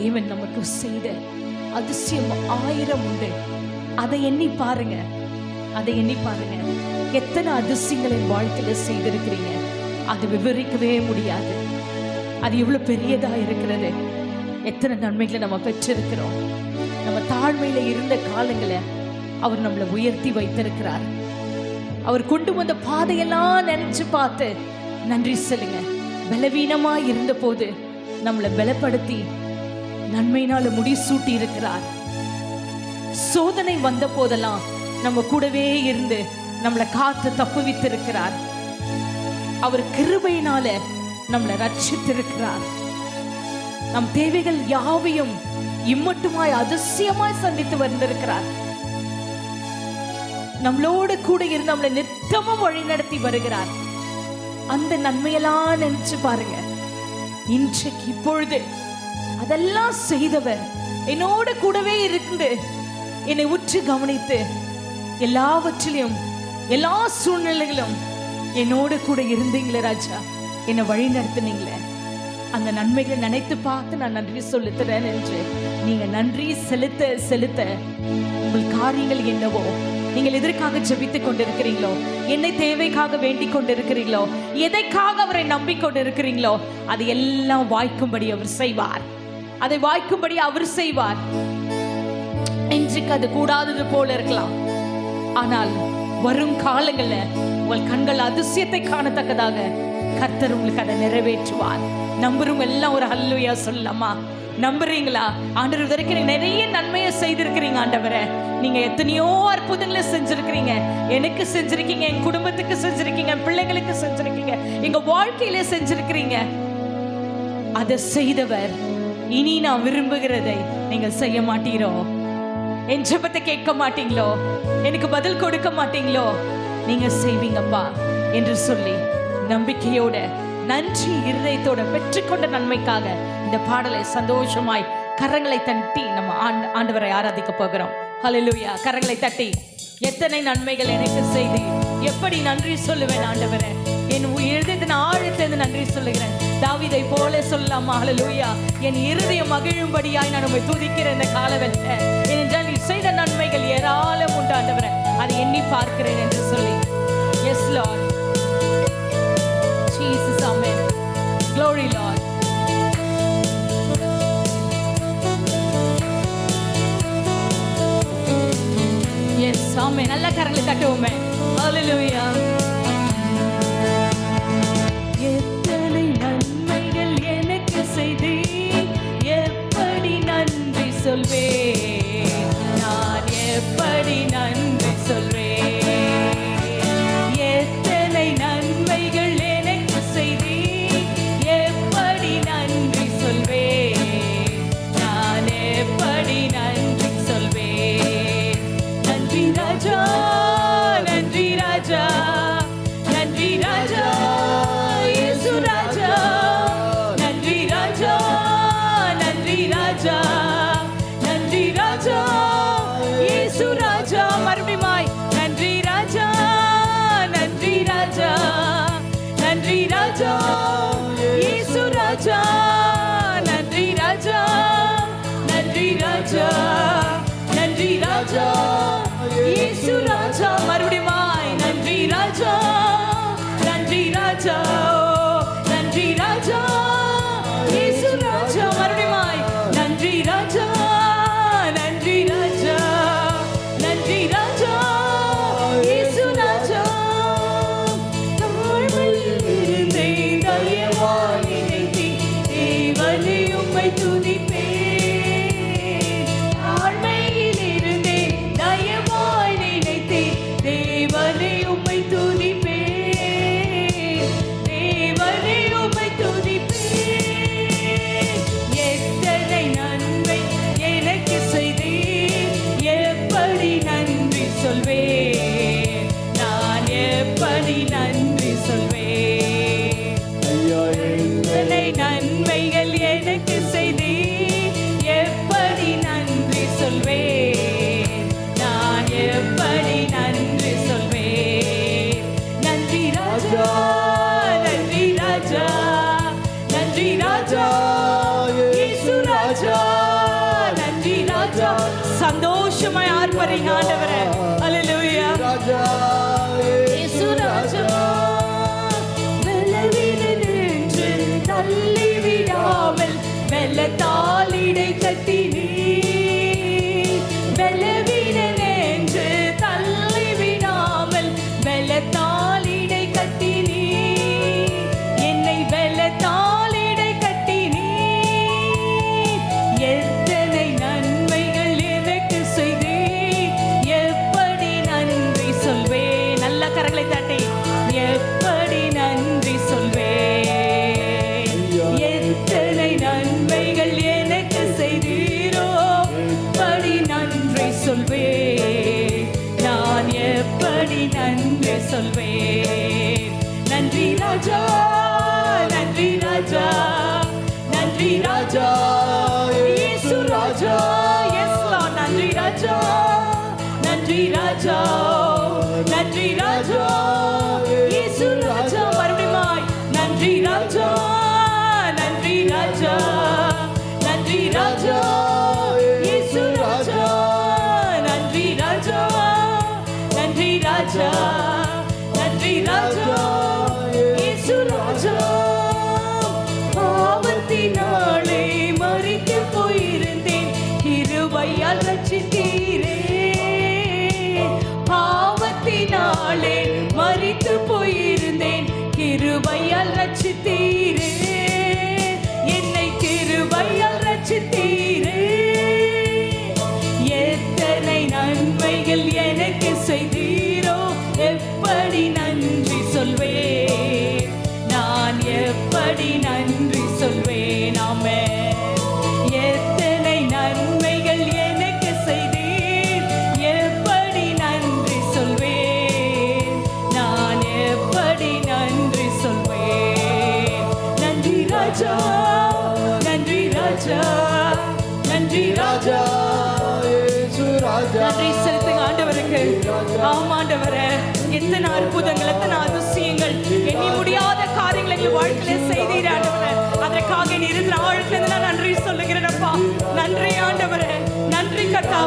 தேவன் நமக்கு செய்த அதிசயம் ஆயிரம் உண்டு. அதை எண்ணி பாருங்க. அதை எண்ணி பாருங்க. எத்தனை அதிசயங்களை வாழ்க்கையில செய்திருக்கிறீங்க. அது விவரிக்கவே முடியாது. அது எவ்வளவு பெரியதா இருக்கிறது. எத்தனை நன்மைகளை நம்ம பெற்றிருக்கிறோம். நம்ம தாழ்மையில இருந்த காலங்களை அவர் நம்மளை உயர்த்தி வைத்திருக்கிறார். அவர் கொண்டு வந்த பாதையெல்லாம் நினைச்சு பார்த்து நன்றி சொல்லுங்க. பலவீனமா இருந்த போது நம்மளை பலப்படுத்தி நன்மையினால முடிசூட்டி இருக்கிறார். சோதனை வந்த போதெல்லாம் நம்ம கூடவே இருந்து நம்மளை காத்து தப்புவித்து இருக்கிறார் அவர் கிருபையினால நம்மளை ரட்சித்திருக்கிறார். நம் தேவைகள் யாவையும் இம்மட்டுமாய் அதிசயமாய் சந்தித்து வந்திருக்கிறார். நம்மளோடு கூட இருந்து நம்மளை நித்தமும் வழி நடத்தி வருகிறார். அந்த நன்மையெல்லாம் நினைச்சு பாருங்க. இன்றைக்கு இப்பொழுது அதெல்லாம் செய்தவர். என்னோட கூடவே இருந்து என்னை உற்று கவனித்து எல்லாவற்றிலும் எல்லா சூழ்நிலைகளும் என்னோட கூட இருந்தீங்களே ராஜா. என்னை வழி நடத்துனீங்களே. அந்த நன்மைகளை நினைத்து பார்த்து நான் நன்றி செலுத்துறேன் என்று நீங்க நன்றி செலுத்த செலுத்த உங்கள் காரியங்கள் என்னவோ நீங்கள் எதற்காக ஜெபித்துக் கொண்டிருக்கிறீங்களோ என்னை தேவைக்காக வேண்டிக் கொண்டிருக்கிறீங்களோ எதைக்காக அவரை நம்பிக்கொண்டிருக்கிறீங்களோ அது எல்லாம் வாய்க்கும்படி அவர் செய்வார். அதை வாய்க்கும்படி அவர் செய்வார். இன்றைக்கு அது கூடாதது போல இருக்கலாம். ஆனால் வரும் காலங்கள்ல உங்கள் கண்கள் அதிசயத்தை காணத்தக்கதாக கர்த்தர் உங்களுக்கு அதை நிறைவேற்றுவார். நம்புறவங்க எல்லாம் ஒரு ஹல்லுயா சொல்லலாமா? நம்புறீங்களா? ஆண்டவர் வரைக்கும் நீங்க நிறைய நன்மையை செய்திருக்கிறீங்க ஆண்டவரை. நீங்க எத்தனையோ அற்புதங்களை செஞ்சிருக்கிறீங்க. எனக்கு செஞ்சிருக்கீங்க என் குடும்பத்துக்கு செஞ்சிருக்கீங்க பிள்ளைங்களுக்கு செஞ்சிருக்கீங்க. எங்க வாழ்க்கையில செஞ்சிருக்கிறீங்க. அதை செய்தவர் இனி நான் விரும்புகிறதை நீங்கள் செய்ய மாட்டீரோ? என் ஜெபத்தை கேட்க மாட்டீங்களோ? எனக்கு பதில் கொடுக்க மாட்டீங்களோ? நீங்க செய்வீங்கப்பா என்று சொல்லி நம்பிக்கையோட நன்றி இருதயத்தோட பெற்றுக்கொண்ட நன்மைக்காக இந்த பாடலை சந்தோஷமாய் கரங்களை தட்டி நம்ம ஆண்டவரை ஆராதிக்க போகிறோம். ஹalleluya கரங்களை தட்டி எத்தனை நன்மைகள் எனக்கு செய்து எப்படி நன்றி சொல்லுவேன் ஆண்டவரை? என் இருதயத்தின் ஆழத்திலிருந்து நன்றி சொல்லுகிறேன். தாவிதை போல சொல்லலாமா. ஹalleluya என் இருதயம் மகிழும்படியாய் நான் உண்மை துதிக்கிற இந்த காலவெல்ல ஏனென்றால் நீ செய்த நன்மைகள் ஏராளம் உண்டு அதை எண்ணி பார்க்கிறேன் என்று சொல்லி. Yes Lord Jesus amen. Glory Lord yes ஆமே நல்ல கரங்களை தட்டுவோமே. ஹalleluya சொல்வேன். நான் எப்படி நன்றி சொல்வேன்? எத்தனை நன்மைகள் எனக்கு செய்தி எப்படி நன்றி சொல்வேன்? நான் எப்படி நன்றி சொல்வேன்? நன்றி ராஜா நன்றி ராஜா நன்றி ராஜா இயேசு ராஜா. நன்றி ராஜா நன்றி ராஜா. சந்தோஷமாய் ஆர்ப்பறீங்க ஆண்டவரை. ராஜா எஸ் லா நன்றி ராஜா நன்றி ராஜா நன்றி ராஜா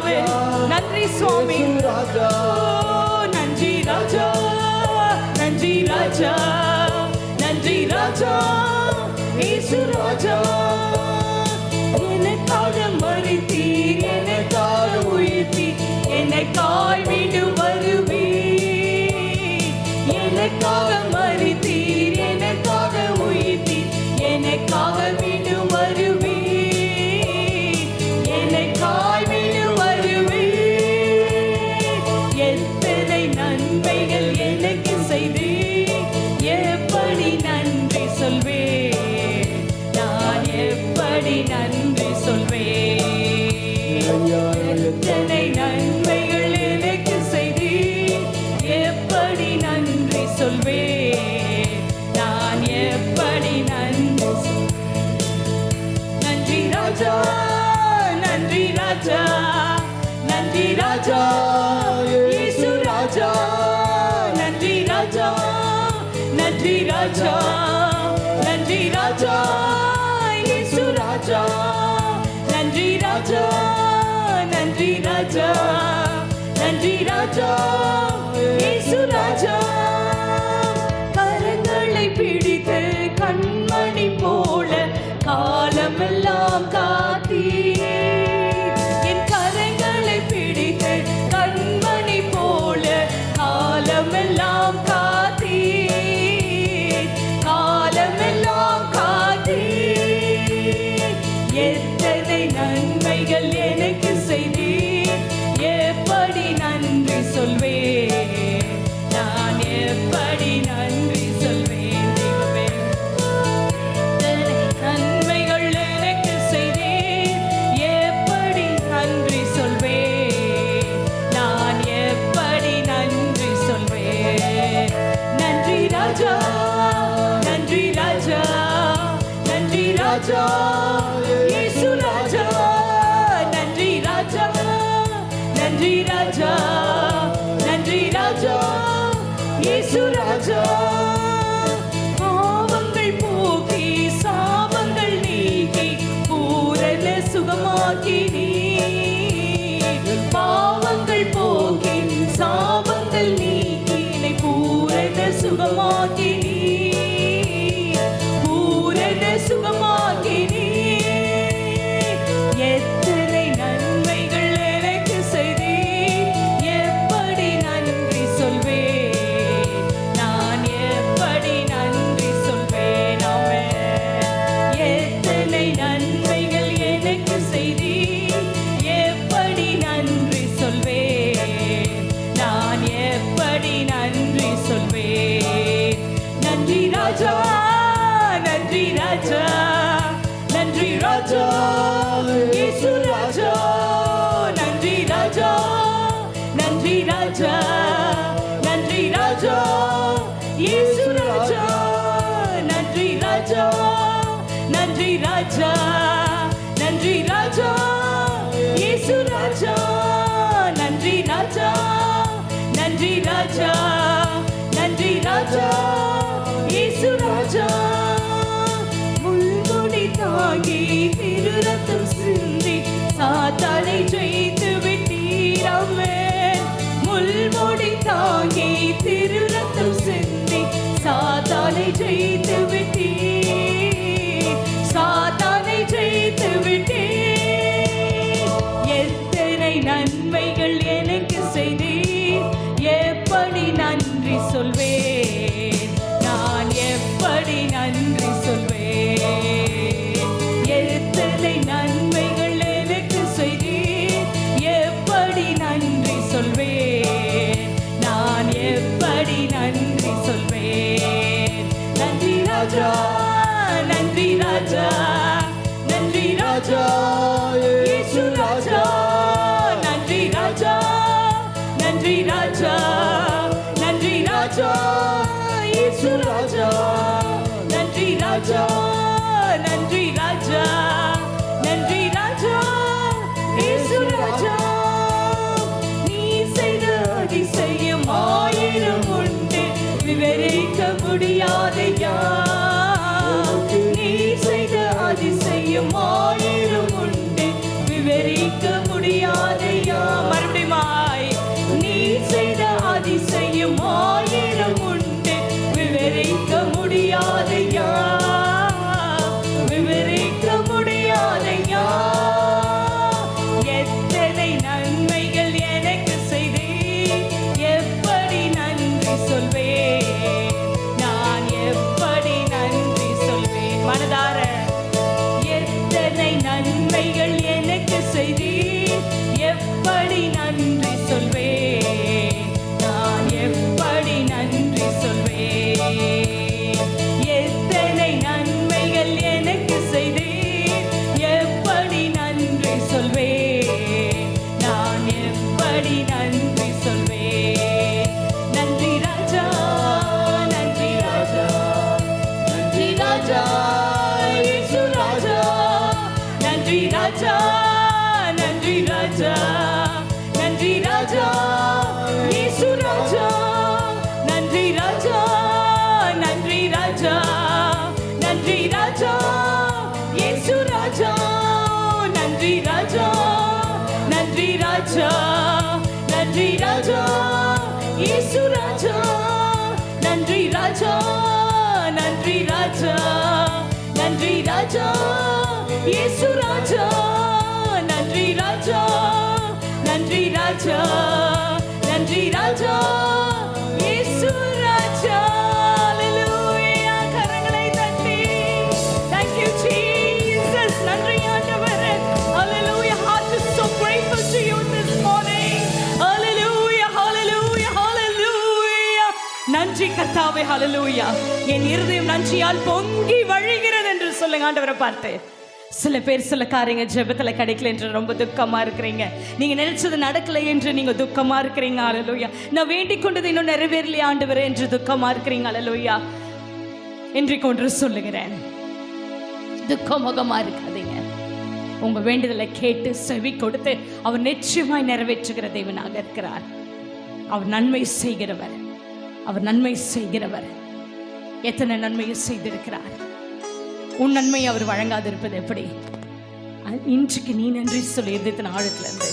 பிதாவே நன்றி சுவாமி நன்றி ராஜா நன்றி ராஜா நன்றி ராஜா ஈசு ராஜா நன்மைகள் எப்படி நன்றி சொல்வேன் இயேசு ராஜா நன்றி ராஜா நன்றி ராஜா நன்றி ராஜா இயேசு ராஜா அல்லேலூயா கரங்களை தட்டி thank you jesus நன்றி ஆண்டவரே அல்லேலூயா heart is so grateful to you this morning அல்லேலூயா ஹalleluya நன்றி கர்த்தாவே ஹalleluya என் இருதயம் நன்றியால் பொங்கி வழிகிறது என்று சொல்லுங்க ஆண்டவரை பார்த்தேன் சில பேர் சில காரியங்க ஜெபத்துல கிடைக்கல என்று ரொம்ப துக்கமா இருக்கிறீங்க. நீங்க நினைச்சது நடக்கல என்று நீங்க துக்கமா இருக்கிறீங்க. அலலோயா நான் வேண்டிக் கொண்டது இன்னும் நிறைவேறலையா ஆண்டவரே என்று துக்கமா இருக்கிறீங்க. அலலோயா இன்றைக்கு ஒன்று சொல்லுகிறேன். துக்கமுகமா இருக்காதீங்க. உங்க வேண்டுதலை கேட்டு செவி கொடுத்து அவர் நிச்சயமாய் நிறைவேற்றுகிற தேவனாக இருக்கிறார். அவர் நன்மை செய்கிறவர். அவர் நன்மை செய்கிறவர். எத்தனை நன்மையை செய்திருக்கிறார்? உன் நன்மை அவர் வழங்காதிருப்பது எப்படி? இன்றைக்கு நீ நன்றி சொல்லி இருந்தத்தின் ஆழத்துல இருந்து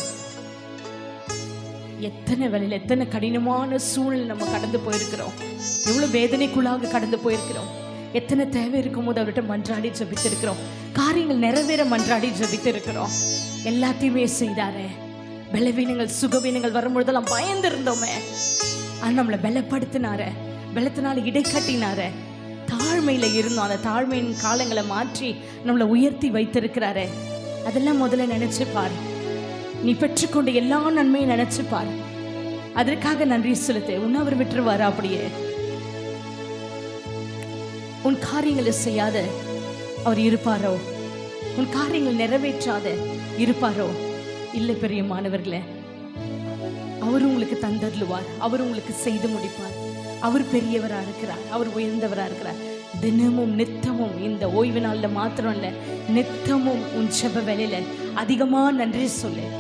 எத்தனை வேலையில் எத்தனை கடினமான சூழ்நிலை நம்ம கடந்து போயிருக்கிறோம். எவ்வளவு வேதனைக்குள்ளாக கடந்து போயிருக்கிறோம். எத்தனை தேவை இருக்கும் போது அவர்கிட்ட மன்றாடி ஜபித்திருக்கிறோம். காரியங்கள் நிறைவேற மன்றாடி ஜபித்திருக்கிறோம். எல்லாத்தையுமே செய்தாரே. பலவீனங்கள் சுகவீனங்கள் வரும்பொழுதெல்லாம் பயந்து இருந்தோமே ஆனால் நம்மளை பலப்படுத்தினாரே. பலத்தினால இடை கட்டினாரே தாழ்மையில இருந்தோம். அந்த தாழ்மையின் காலங்களை மாற்றி நம்மளை உயர்த்தி வைத்திருக்கிறாரே. அதெல்லாம் முதல்ல நினைச்சு பார். நீ பெற்றுக்கொண்ட எல்லா நன்மையும் நினைச்சு பார். அதற்காக நன்றி செலுத்து. உன்னை அவர் விட்டுருவார் அப்படியே. உன் காரியங்களை செய்யாத அவர் இருப்பாரோ? உன் காரியங்கள் நிறைவேற்றாத இருப்பாரோ? இல்லை பெரியமானவர்களே அவர் உங்களுக்கு தந்தருளுவார். அவர் உங்களுக்கு செய்து முடிப்பார். அவர் பெரியவராக இருக்கிறார் அவர் உயர்ந்தவராக இருக்கிறார். தினமும் நித்தமும் இந்த ஓய்வு நாளில் மாத்திரம் இல்லை நித்தமும் உன் செப வேலையில் அதிகமாக நன்றி சொல்லு.